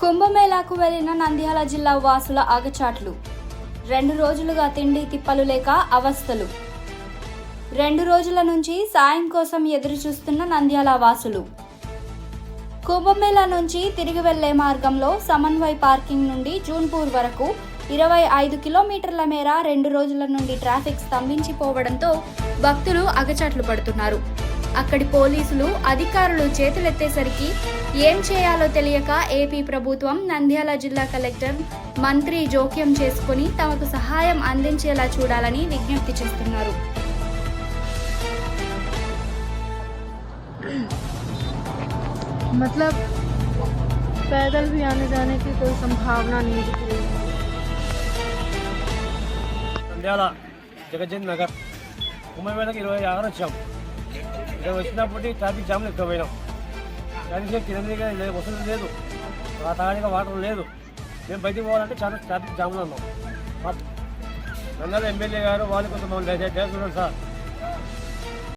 కుంభమేళాకు వెళ్ళిన నంద్యాల జిల్లా వాసుల ఆగచాట్లు. రెండు రోజులుగా తిండి తిప్పలు లేక అవస్థలు. రెండు రోజుల నుంచి సాయం కోసం ఎదురు చూస్తున్న నంద్యాల వాసులు. కుంభమేళా నుంచి తిరిగి వెళ్ళే మార్గంలో సమన్వయ్ పార్కింగ్ నుండి జూన్పూర్ వరకు ఇరవై ఐదు కిలోమీటర్ల మేర రెండు రోజుల నుండి ట్రాఫిక్ స్తంభించిపోవడంతో భక్తులు అగచాట్లు పడుతున్నారు. అక్కడి పోలీసులు అధికారులు చేతులెత్తేసరికి ఏం చేయాలో తెలియక ఏపీ ప్రభుత్వం నంద్యాల జిల్లా కలెక్టర్ మంత్రి జోక్యం చేసుకుని తమకు సహాయం అందించేలా చూడాలని విజ్ఞప్తి చేస్తున్నారు मतलब पैदल भी आने जाने की कोई संभावना नहीं दिख रही है నంద్యాల జగజ్జన్ నగర్ కుంభమేళకి ఇరవై ఆరు వచ్చాం ఇక్కడ వచ్చినప్పటికీ ట్రాఫిక్ జామ్లు ఎక్కువ పోయినాం. కనీసం కింద లేదు వసతి లేదు. ఆ తాగడానికి వాటర్ లేదు. మేము బయటికి పోవాలంటే చాలా ట్రాఫిక్ జామ్లో ఉన్నాం. మా ఎమ్మెల్యే గారు వాళ్ళు కొంత మమ్మల్ని చూడండి సార్.